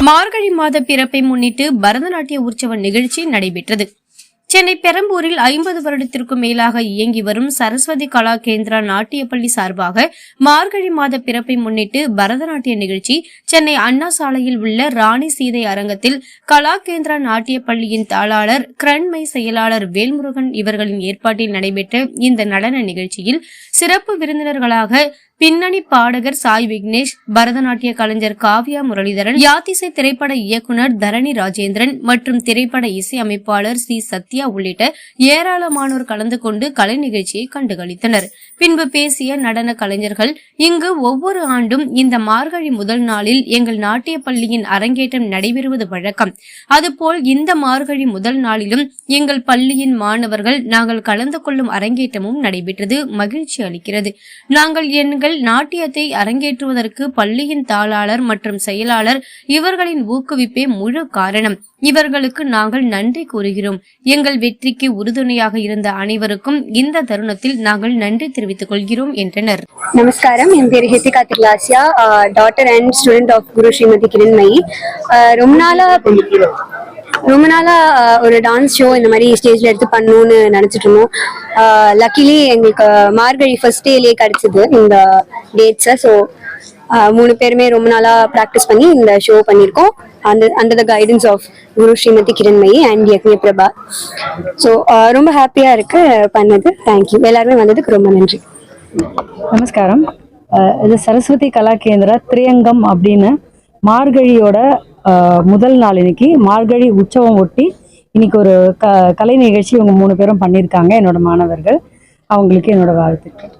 மார்கழி மாத பிறப்பை முன்னிட்டு பரதநாட்டிய உற்சவ நிகழ்ச்சி நடைபெற்றது. சென்னை பெரம்பூரில் ஐம்பது வருடத்திற்கும் மேலாக இயங்கி வரும் சரஸ்வதி கலா கேந்திரா நாட்டிய பள்ளி சார்பாக மார்கழி மாத பிறப்பை முன்னிட்டு பரதநாட்டிய நிகழ்ச்சி சென்னை அண்ணா சாலையில் உள்ள ராணி சீதை அரங்கத்தில் கலா கேந்திரா நாட்டியப்பள்ளியின் தாளாளர் கிரண்மை செயலாளர் வேல்முருகன் இவர்களின் ஏற்பாட்டில் நடைபெற்ற இந்த நடன நிகழ்ச்சியில் சிறப்பு விருந்தினர்களாக பின்னணி பாடகர் சாய் விக்னேஷ் பரதநாட்டிய கலைஞர் காவ்யா முரளிதரன் யாத்திசை திரைப்பட இயக்குனர் தரணி ராஜேந்திரன் மற்றும் திரைப்பட இசையமைப்பாளர் சி. சத்யா உள்ளிட்ட ஏராளமானோர் கலந்து கொண்டு கலை நிகழ்ச்சியை கண்டுகளித்தனர். பின்பு பேசிய நடன கலைஞர்கள் இங்கு ஒவ்வொரு ஆண்டும் இந்த மார்கழி முதல் நாளில் எங்கள் நாட்டிய பள்ளியின் அரங்கேற்றம் நடைபெறுவது வழக்கம். அதுபோல் இந்த மார்கழி முதல் நாளிலும் எங்கள் பள்ளியின் மாணவர்கள் நாங்கள் கலந்து கொள்ளும் அரங்கேற்றமும் நடைபெற்றது மகிழ்ச்சி அளிக்கிறது. நாங்கள் எங்கள் நாட்டியத்தை அரங்கேற்றுவதற்கு பள்ளியின் தாளாளர் மற்றும் செயலாளர் இவர்களின் ஊக்குவிப்பே முழு காரணம். இவர்களுக்கு நாங்கள் நன்றி கூறுகிறோம். எங்கள் வெற்றிக்கு உறுதுணையாக இருந்த அனைவருக்கும் இந்த தருணத்தில் நாங்கள் நன்றி தெரிவித்துக் கொள்கிறோம் என்றனர். நமஸ்காரம். என் பேர் Hithika Tirlasia daughter and student of Guru Shrimathi Kiranmayi. ரொம்ப நாளா ரொம்ப நாளா ஒரு டான்ஸ் ஷோ இந்த மாதிரி ஸ்டேஜ்ல எடுத்து பண்ணணும்னு நினைச்சிட்டு இருந்தோம். லக்கிலி எங்களுக்கு மார்கழி ஃபர்ஸ்ட் டேலயே கிடைச்சது இந்த டேட்ஸை ஸோ மூணு பேருமே ரொம்ப நாளா ப்ராக்டிஸ் பண்ணி இந்த ஷோ பண்ணியிருக்கோம். அந்த under the guidance of Guru Shrimathi Kiranmayi and Yagni Prabha. So ரொம்ப ஹாப்பியா இருக்கு பண்ணது. தேங்க்யூ எல்லாருமே வந்ததுக்கு ரொம்ப நன்றி. நமஸ்காரம். இது சரஸ்வதி கலா கேந்திரா திரியங்கம் அப்படின்னு மார்கழியோட முதல் நாள் இன்னைக்கு மார்கழி உற்சவம் ஒட்டி இன்னைக்கு ஒரு க கலை நிகழ்ச்சி இவங்க மூணு பேரும் பண்ணியிருக்காங்க என்னோட மாணவர்கள். அவங்களுக்கு என்னோட வாழ்த்துக்கள்.